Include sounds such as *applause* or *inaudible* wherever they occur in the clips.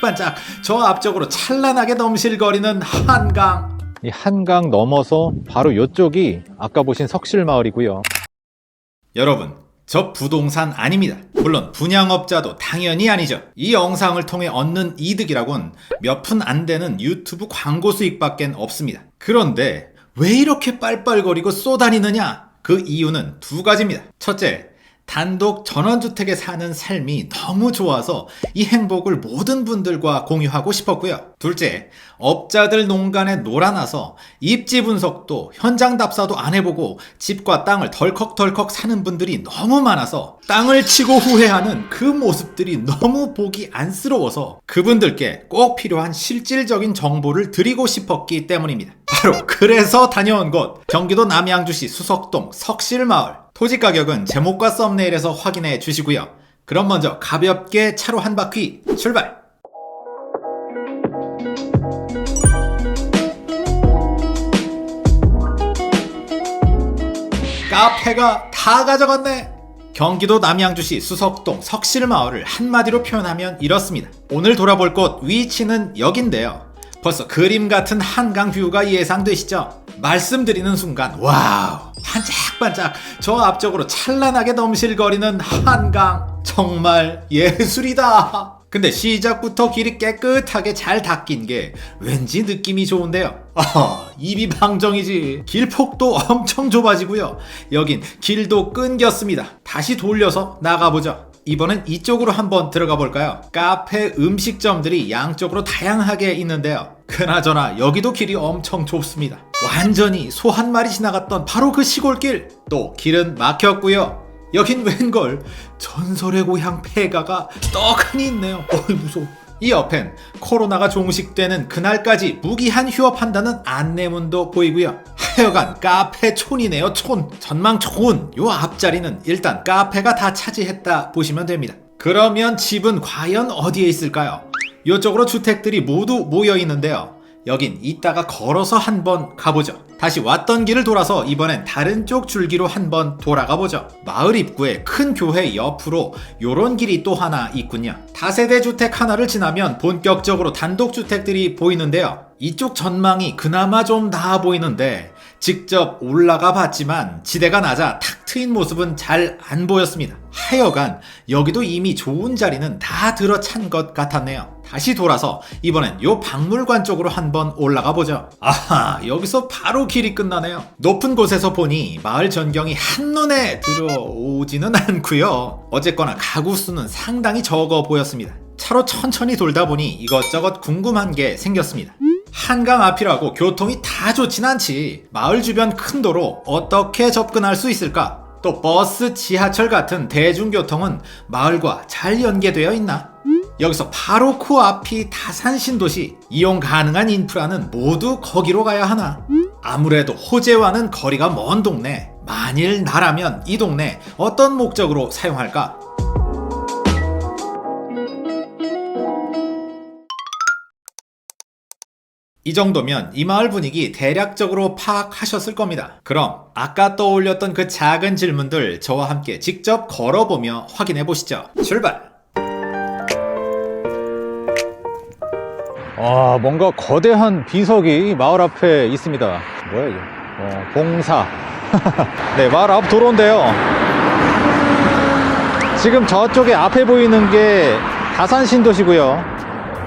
반짝반짝 저 앞쪽으로 찬란하게 넘실거리는 한강. 이 한강 넘어서 바로 이쪽이 아까 보신 석실마을이고요. 여러분, 저 부동산 아닙니다. 물론 분양업자도 당연히 아니죠. 이 영상을 통해 얻는 이득이라곤 몇 푼 안 되는 유튜브 광고 수익밖엔 없습니다. 그런데 왜 이렇게 빨빨거리고 쏘다니느냐? 그 이유는 두 가지입니다. 첫째, 단독 전원주택에 사는 삶이 너무 좋아서 이 행복을 모든 분들과 공유하고 싶었고요. 둘째, 업자들 농간에 놀아나서 입지 분석도 현장 답사도 안 해보고 집과 땅을 덜컥덜컥 사는 분들이 너무 많아서 땅을 치고 후회하는 그 모습들이 너무 보기 안쓰러워서 그분들께 꼭 필요한 실질적인 정보를 드리고 싶었기 때문입니다. 바로 그래서 다녀온 곳 경기도 남양주시 수석동 석실마을 토지 가격은 제목과 썸네일에서 확인해 주시고요. 그럼 먼저 가볍게 차로 한 바퀴 출발! 카페가 다 가져갔네! 경기도 남양주시 수석동 석실마을을 한마디로 표현하면 이렇습니다. 오늘 돌아볼 곳 위치는 여긴데요. 벌써 그림 같은 한강 뷰가 예상되시죠? 말씀드리는 순간 와우 반짝반짝 저 앞쪽으로 찬란하게 넘실거리는 한강 정말 예술이다. 근데 시작부터 길이 깨끗하게 잘 닦인 게 왠지 느낌이 좋은데요. *laughs* 아, 입이 방정이지. 길 폭도 엄청 좁아지고요. 여긴 길도 끊겼습니다. 다시 돌려서 나가보죠. 이번엔 이쪽으로 한번 들어가 볼까요? 카페 음식점들이 양쪽으로 다양하게 있는데요. 그나저나 여기도 길이 엄청 좁습니다. 완전히 소 한 마리 지나갔던 바로 그 시골길. 또 길은 막혔고요. 여긴 웬걸 전설의 고향 폐가가 떡하니 있네요. 어이 무서워. 이 옆엔 코로나가 종식되는 그날까지 무기한 휴업한다는 안내문도 보이고요. 하여간 카페 촌이네요 촌. 전망 좋은 요 앞자리는 일단 카페가 다 차지했다 보시면 됩니다. 그러면 집은 과연 어디에 있을까요? 이쪽으로 주택들이 모두 모여 있는데요. 여긴 이따가 걸어서 한번 가보죠. 다시 왔던 길을 돌아서 이번엔 다른 쪽 줄기로 한번 돌아가 보죠. 마을 입구에 큰 교회 옆으로 요런 길이 또 하나 있군요. 다세대 주택 하나를 지나면 본격적으로 단독 주택들이 보이는데요. 이쪽 전망이 그나마 좀 나아 보이는데 직접 올라가 봤지만 지대가 낮아 탁 트인 모습은 잘 안 보였습니다. 하여간 여기도 이미 좋은 자리는 다 들어찬 것 같았네요. 다시 돌아서 이번엔 요 박물관 쪽으로 한번 올라가 보죠. 아하, 여기서 바로 길이 끝나네요. 높은 곳에서 보니 마을 전경이 한눈에 들어오지는 않고요. 어쨌거나 가구 수는 상당히 적어 보였습니다. 차로 천천히 돌다 보니 이것저것 궁금한 게 생겼습니다. 한강 앞이라고 교통이 다 좋진 않지. 마을 주변 큰 도로 어떻게 접근할 수 있을까? 또 버스, 지하철 같은 대중교통은 마을과 잘 연계되어 있나? 여기서 바로 코앞이 다산 신도시 이용 가능한 인프라는 모두 거기로 가야 하나? 아무래도 호재와는 거리가 먼 동네. 만일 나라면 이 동네 어떤 목적으로 사용할까? 이 정도면 이 마을 분위기 대략적으로 파악하셨을 겁니다. 그럼 아까 떠올렸던 그 작은 질문들 저와 함께 직접 걸어보며 확인해 보시죠. 출발! 아, 뭔가 거대한 비석이 마을 앞에 있습니다. 뭐야, 이게? 어, 봉사. *laughs* 네, 마을 앞 도로인데요. 지금 저쪽에 앞에 보이는 게 다산 신도시고요.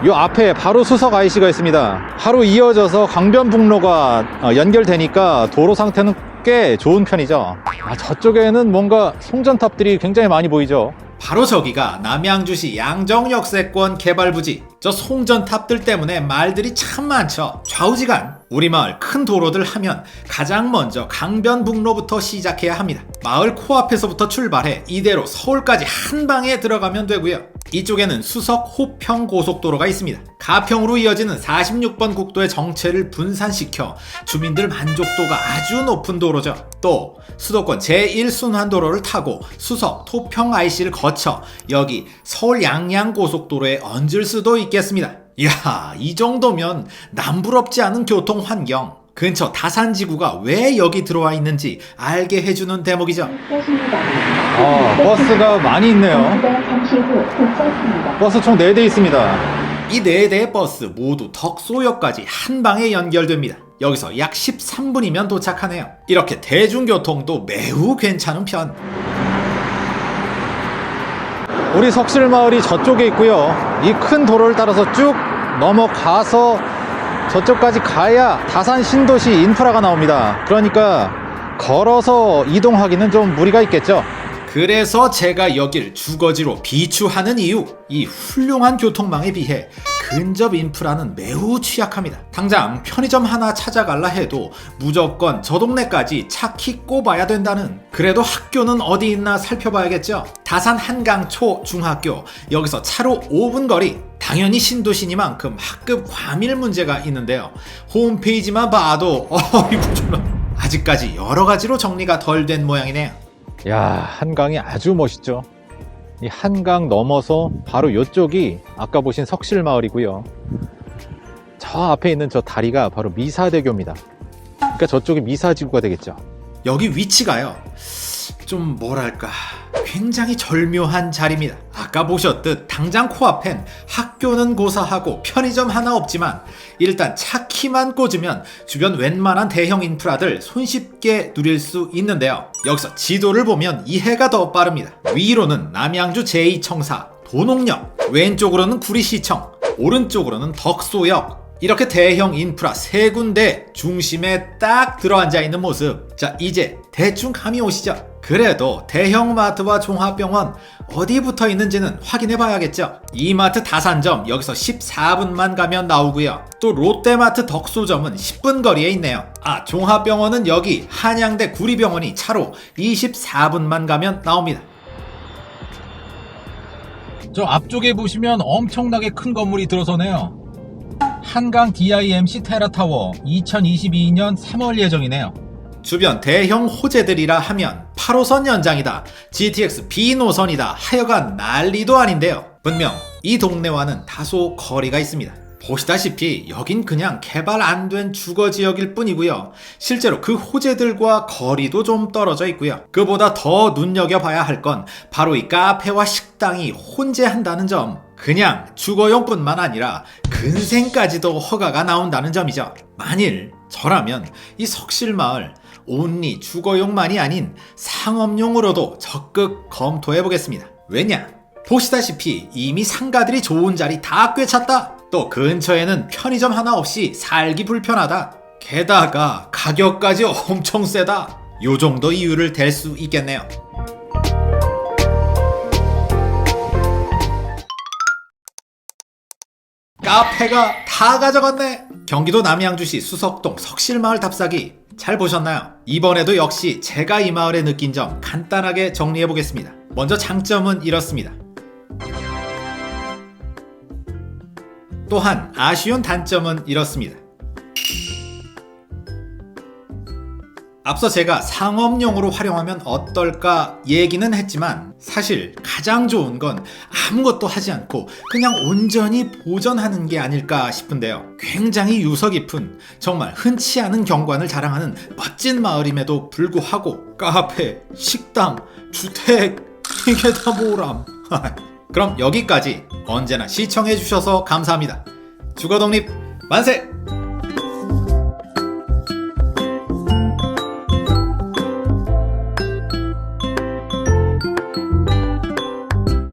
요 앞에 바로 수석 IC가 있습니다. 하루 이어져서 강변북로가 어, 연결되니까 도로 상태는 꽤 좋은 편이죠. 아, 저쪽에는 뭔가 송전탑들이 굉장히 많이 보이죠. 바로 저기가 남양주시 양정역세권 개발부지. 저 송전 탑들 때문에 말들이 참 많죠. 좌우지간. 우리 마을 큰 도로들 하면 가장 먼저 강변북로부터 시작해야 합니다. 마을 코앞에서부터 출발해 이대로 서울까지 한 방에 들어가면 되고요. 이쪽에는 수석 호평 고속도로가 있습니다. 가평으로 이어지는 46번 국도의 정체를 분산시켜 주민들 만족도가 아주 높은 도로죠. 또 수도권 제1순환도로를 타고 수석 토평 IC를 거쳐 여기 서울 양양 고속도로에 얹을 수도 있겠습니다. 이야, 이 정도면 남부럽지 않은 교통 환경. 근처 다산 지구가 왜 여기 들어와 있는지 알게 해주는 대목이죠. 아, 버스가 많이 있네요. 버스 총 4대 있습니다. 이네 대의 버스 모두 덕소역까지 한 방에 연결됩니다. 여기서 약 13분이면 도착하네요. 이렇게 대중교통도 매우 괜찮은 편. 우리 석실마을이 저쪽에 있고요. 이 큰 도로를 따라서 쭉 넘어가서 저쪽까지 가야 다산 신도시 인프라가 나옵니다. 그러니까 걸어서 이동하기는 좀 무리가 있겠죠. 그래서 제가 여길 주거지로 비추하는 이유. 이 훌륭한 교통망에 비해 근접 인프라는 매우 취약합니다. 당장 편의점 하나 찾아갈라 해도 무조건 저 동네까지 차키 꼽아야 된다는. 그래도 학교는 어디 있나 살펴봐야겠죠. 다산 한강 초 중학교. 여기서 차로 5분 거리. 당연히 신도시니만큼 학급 과밀 문제가 있는데요. 홈페이지만 봐도 *laughs* 어이구 저런. 아직까지 여러 가지로 정리가 덜 된 모양이네요. 야, 한강이 아주 멋있죠. 이 한강 넘어서 바로 이쪽이 아까 보신 석실마을이고요. 저 앞에 있는 저 다리가 바로 미사대교입니다. 그러니까 저쪽이 미사지구가 되겠죠. 여기 위치가요. 좀 뭐랄까 굉장히 절묘한 자리입니다. 아까 보셨듯 당장 코앞엔 학교는 고사하고 편의점 하나 없지만 일단 차 키만 꽂으면 주변 웬만한 대형 인프라들 손쉽게 누릴 수 있는데요. 여기서 지도를 보면 이해가 더 빠릅니다. 위로는 남양주 제2청사 도농역, 왼쪽으로는 구리시청, 오른쪽으로는 덕소역, 이렇게 대형 인프라 세 군데 중심에 딱 들어앉아 있는 모습. 자, 이제 대충 감이 오시죠? 그래도 대형 마트와 종합병원 어디 붙어 있는지는 확인해 봐야겠죠? 이마트 다산점 여기서 14분만 가면 나오고요. 또 롯데마트 덕소점은 10분 거리에 있네요. 아, 종합병원은 여기 한양대 구리병원이 차로 24분만 가면 나옵니다. 저 앞쪽에 보시면 엄청나게 큰 건물이 들어서네요. 한강 DIMC 테라타워 2022년 3월 예정이네요. 주변 대형 호재들이라 하면 8호선 연장이다, GTX B 노선이다, 하여간 난리도 아닌데요. 분명 이 동네와는 다소 거리가 있습니다. 보시다시피 여긴 그냥 개발 안 된 주거 지역일 뿐이고요. 실제로 그 호재들과 거리도 좀 떨어져 있고요. 그보다 더 눈여겨봐야 할 건 바로 이 카페와 식당이 혼재한다는 점. 그냥 주거용뿐만 아니라 근생까지도 허가가 나온다는 점이죠. 만일 저라면 이 석실마을 온리 주거용만이 아닌 상업용으로도 적극 검토해 보겠습니다. 왜냐? 보시다시피 이미 상가들이 좋은 자리 다 꿰찼다. 또 근처에는 편의점 하나 없이 살기 불편하다. 게다가 가격까지 엄청 세다. 요 정도 이유를 댈 수 있겠네요. 카페가 다 가져갔네. 경기도 남양주시 수석동 석실마을 답사기 잘 보셨나요? 이번에도 역시 제가 이 마을에 느낀 점 간단하게 정리해 보겠습니다. 먼저 장점은 이렇습니다. 또한 아쉬운 단점은 이렇습니다. 앞서 제가 상업용으로 활용하면 어떨까 얘기는 했지만 사실 가장 좋은 건 아무것도 하지 않고 그냥 온전히 보전하는 게 아닐까 싶은데요. 굉장히 유서 깊은 정말 흔치 않은 경관을 자랑하는 멋진 마을임에도 불구하고 카페, 식당, 주택 *laughs* 이게 다 뭐람. *laughs* 그럼 여기까지 언제나 시청해주셔서 감사합니다. 주거독립 만세!